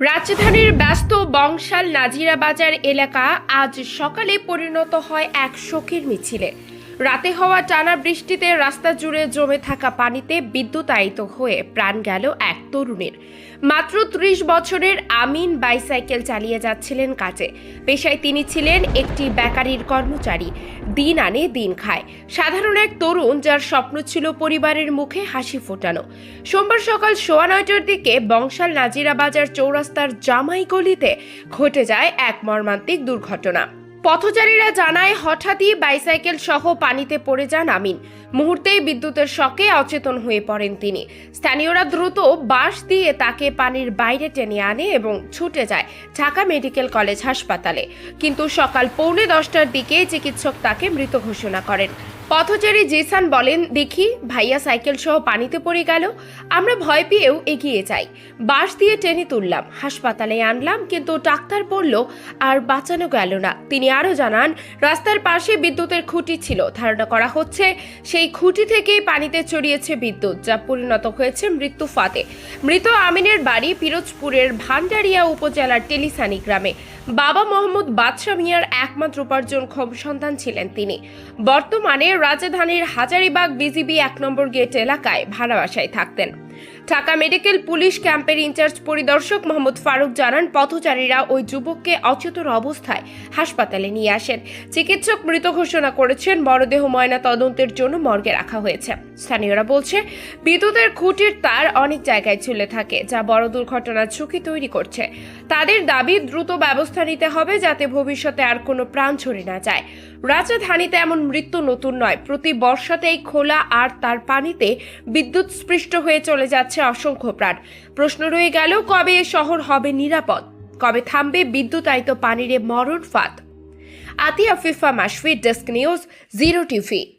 রাজধানীর ব্যস্ত বংশাল নাজিরা বাজার এলাকা আজ সকালে পরিণত হয় এক শোকের মিছিলে। রাতে হওয়া টানা বৃষ্টিতে রাস্তা জুড়ে জমে থাকা পানিতে বিদ্যুতায়িত হয়ে প্রাণ গেল এক তরুণের। মাত্র ত্রিশ বছরের আমিন বাইসাইকেল চালিয়ে যাচ্ছিলেন কাজে। পেশায় তিনি ছিলেন একটি বেকারির কর্মচারী। দিন আনে দিন খায়। সাধারণ এক তরুণ যার স্বপ্ন ছিল পরিবারের মুখে হাসি ফোটানো। সোমবার সকাল সোয়া নয়টার দিকে বংশাল নাজিরা বাজার চৌরাস্তার জামাই গলিতে ঘটে যায় এক মর্মান্তিক দুর্ঘটনা। পথচারীরা জানায়, হঠাৎই বাইসাইকেল সহ পানিতে পড়ে যান আমিন। মুহূর্তেই বিদ্যুতের শকে অচেতন হয়ে পড়েন তিনি। স্থানীয়রা দ্রুত বাঁশ দিয়ে তাকে পানির বাইরে টেনে আনে এবং ছুটে যায় ঢাকা মেডিকেল কলেজ হাসপাতালে। কিন্তু সকাল পৌনে দশটার দিকে চিকিৎসক তাকে মৃত ঘোষণা করেন। পথচারী জিসান বলেন, দেখি, ভাইয়া সাইকেল সহ পানিতে পড়ে গেল। আমরা ভয় পেয়েও এগিয়ে যাই। বাঁশ দিয়ে টেনে তুললাম। হাসপাতালে আনলাম, কিন্তু ডাক্তার বলল, আর বাঁচানো গেল না। তিনি আরও জানান, রাস্তার পাশে বিদ্যুতের খুঁটি ছিল। ধারণা করা হচ্ছে সেই খুঁটি থেকেই পানিতে চড়িয়েছে বিদ্যুৎ, যা পরিণত হয়েছে মৃত্যু ফাঁদে। মৃত আমিনের বাড়ি পিরোজপুরের ভান্ডারিয়া উপজেলার টেলিসানি গ্রামে। বাবা মোহাম্মদ বাদশাহ মিয়ার একমাত্র উপার্জনক্ষম সন্তান ছিলেন তিনি। বর্তমানে রাজধানীর হাজারিবাগ বিজিবি এক নম্বর গেট এলাকায় ভাড়া বাসায় থাকতেন। ঢাকা মেডিকেল পুলিশ ক্যাম্পের ইনচার্জ পরিদর্শক মোহাম্মদ ফারুক জানান, পথচারীরা ওই যুবককে অচেতন অবস্থায় হাসপাতালে নিয়ে আসেন। চিকিৎসক মৃত ঘোষণা করেছেন, মরদেহ ময়না তদন্তের জন্য মর্গে রাখা হয়েছে। স্থানীয়রা বলছে, বিদ্যুতের খুঁটির তার অনেক জায়গায় ঝুলে থাকে, যা বড় দুর্ঘটনার ঝুঁকি তৈরি করছে। তাদের দাবি দ্রুত ব্যবস্থা নিতে হবে যাতে ভবিষ্যতে আর কোনো প্রাণ ছড়ে না যায়। রাজধানীতে এমন মৃত্যু নতুন নয়। প্রতি বর্ষাতেই খোলা আর তার পানিতে বিদ্যুৎ স্পৃষ্ট হয়ে চলে যাচ্ছে অসংখ্য প্রাণ। প্রশ্ন রয়ে গেল, কবে এ শহর হবে নিরাপদ? কবে থামবে বিদ্যুতায়িত পানির মরণ ফাঁদ? Atia Fifa Masfi desk news, zero TV.